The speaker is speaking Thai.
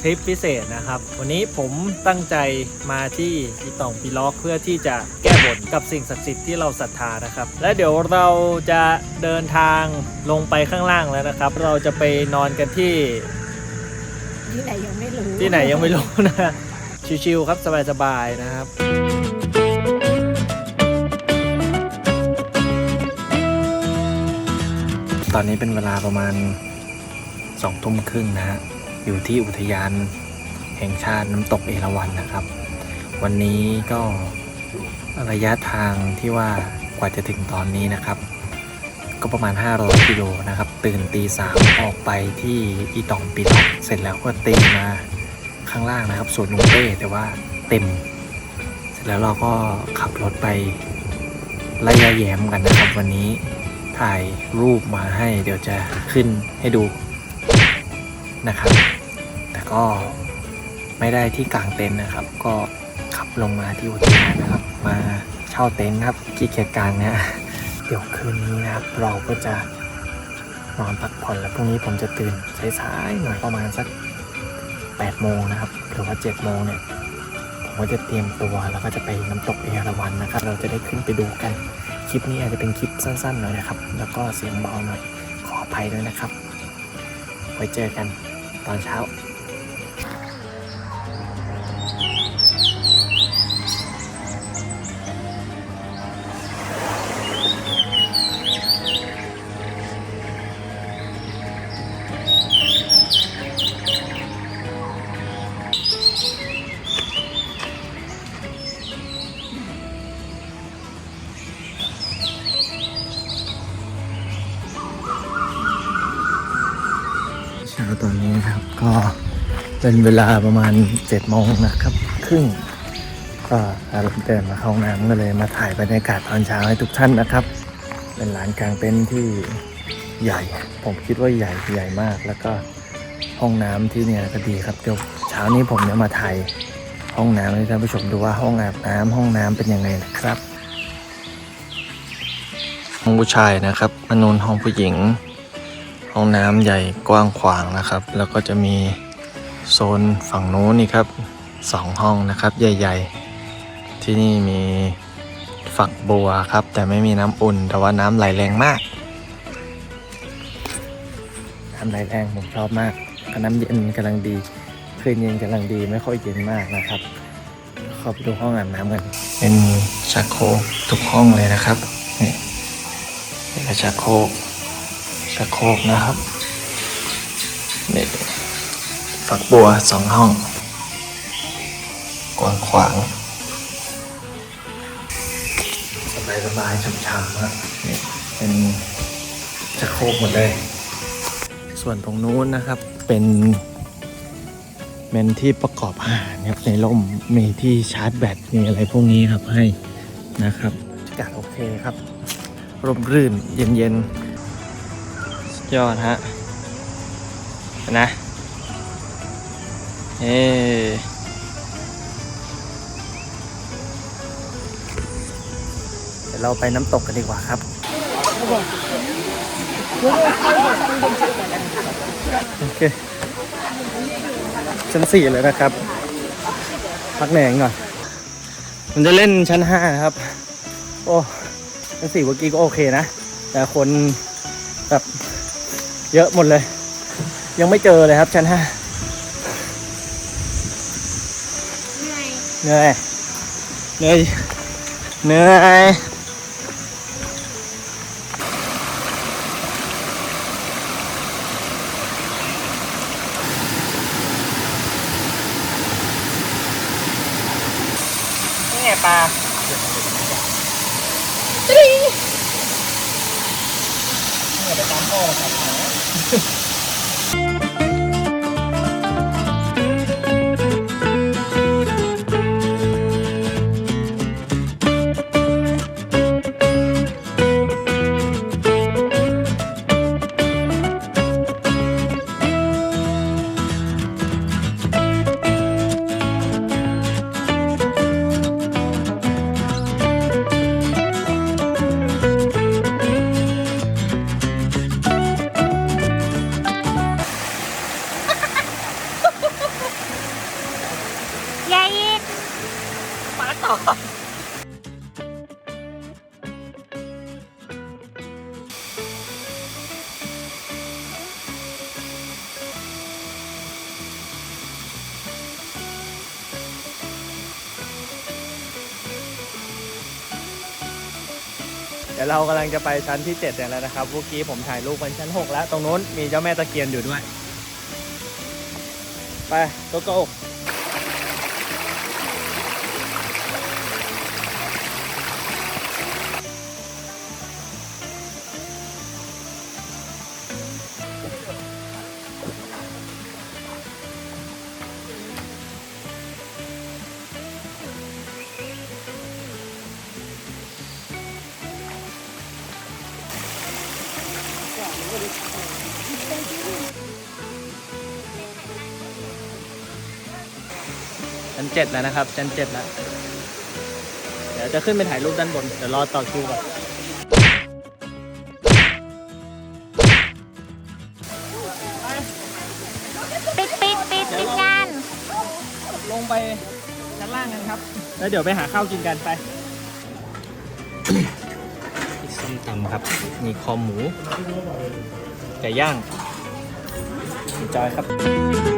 คลิปพิเศษนะครับ วันนี้ผมตั้งใจมาที่อีตองปีล็อกเพื่อที่จะแก้บนกับสิ่งศักดิ์สิทธิ์ที่เราศรัทธานะครับ และเดี๋ยวเราจะเดินทางลงไปข้างล่างแล้วนะครับ เราจะไปนอนกันที่ที่ไหนยังไม่รู้ที่ไหนยังไม่รู้นะชิวๆครับสบายๆนะครับตอนนี้เป็นเวลาประมาณสองทุ่มครึ่งนะฮะ อยู่ที่อุทยานแห่งชาติน้ำตกเอราวัณนะครับ วันนี้ก็ระยะทางที่ว่ากว่าจะถึงตอนนี้นะครับ ก็ประมาณ 500กิโลนะครับ ตื่นตีสามออกไปที่อีตองปิดเสร็จแล้วก็ตีมาข้างล่างนะครับสวนลุงเป้แต่ว่าเต็ม เสร็จแล้วเราก็ขับรถไปไล่ยาแยมกันนะครับวันนี้ถ่ายรูปมาให้เดี๋ยวจะขึ้นให้ดูนะครับ ก็ไม่ได้ที่กลางเต็นท์นะครับ ก็ขับลงมาที่อุทยานนะครับ มาเช่าเต็นท์ครับขี้เกียจกลางนะเดี๋ยวคืนนี้นะครับเราก็จะนอนพักผ่อนแล้วพรุ่งนี้ผมจะตื่นสายๆหน่อยประมาณสัก8โมงนะครับหรือว่า7โมงเนี่ยผมก็จะเตรียมตัวแล้วก็จะไปน้ำตกเอราวัณนะครับ เราจะได้ขึ้นไปดูกัน คลิปนี้อาจจะเป็นคลิปสั้นๆหน่อยนะครับ แล้วก็เสียงเบาหน่อยขออภัยด้วยนะครับ ไว้เจอกันตอนเช้า ตอนนี้นะครับ ก็เป็นเวลาประมาณ7จ็ดโมงนะครับครึ่งก็อารมณ์เดินมาเข้าห้องน้ำก็เลยมาถ่ายบรรยากาศตอนเช้าให้ทุกท่านนะครับ เป็นลานกลางเต็นท์ที่ใหญ่ ผมคิดว่าใหญ่ใหญ่มาก แล้วก็ห้องน้ำที่เนี่ยก็ดีครับเดี๋ยวเช้านี้ผมจะมาถ่ายห้องน้ำให้ท่านผู้ชมดูว่าห้องอาบน้ำห้องน้ำเป็นยังไงนะครับห้องผู้ชายนะครับมนูนห้องผู้หญิง ห้องน้ำใหญ่กว้างขวางนะครับ แล้วก็จะมีโซนฝั่งนู้นนี่ครับสองห้องนะครับใหญ่ ๆ ที่นี่มีฝักบัวครับ แต่ไม่มีน้ำอุ่น แต่ว่าน้ำไหลแรงมาก น้ำไหลแรงผมชอบมากน้ำเย็นกำลังดีคลื่นเย็นกำลังดีไม่ค่อยเย็นมากนะครับเข้าไปดูห้องอาบน้ำกันเป็นชักโครกทุกห้องเลยนะครับนี่เป็นชักโครก ชักโคกนะครับนี่ฝักบัวสองห้องกว้างขวางสบายสบายๆช่ำๆครับนี่เป็นชักโคกหมดเลย ส่วนตรงนู้นนะครับเป็นเป็นที่ประกอบอาหารครับในร่มมีที่ชาร์จแบตมีอะไรพวกนี้ครับให้นะครับอากาศโอเคครับร่มรื่นเย็นๆ ยอดฮะนะเอเดี๋ยวเราไปน้ำตกกันดีกว่าครับ โอเค ชั้นสี่เลยนะครับ พักแหนงก่อนมันจะเล่นชั้นห้านะครับ โอ้ชั้นสี่เมื่อกี้ก็โอเคนะ แต่คนแบบ เยอะหมดเลย ยังไม่เจอเลยครับชั้นห้าเหนื่อยเหนื่อยเหนื่อยนี่ไงปลาเนี่ยไปตามพ่อครับ Thank you. ดี๋ยวเรากำลังจะไปชั้นที่7เนี่ยแล้วนะครับเมื่อกี้ผมถ่ายรูปบนชั้น 6 แล้ว ตรงนู้นมีเจ้าแม่ตะเคียนอยู่ด้วย ไปโกโก้ชั้น เจ็ดแล้วนะครับชั้นเจ็ดแล้วเดี๋ยวจะขึ้นไปถ่ายรูปด้านบน เดี๋ยวรอต่อคิวก่อนปิดปิดปิดปิดงาน ลงไปชั้นล่างกันครับ แล้วเดี๋ยวไปหาข้าวกินกันไปส้มตำครับ มีคอหมูไก่ย่างจอยครับ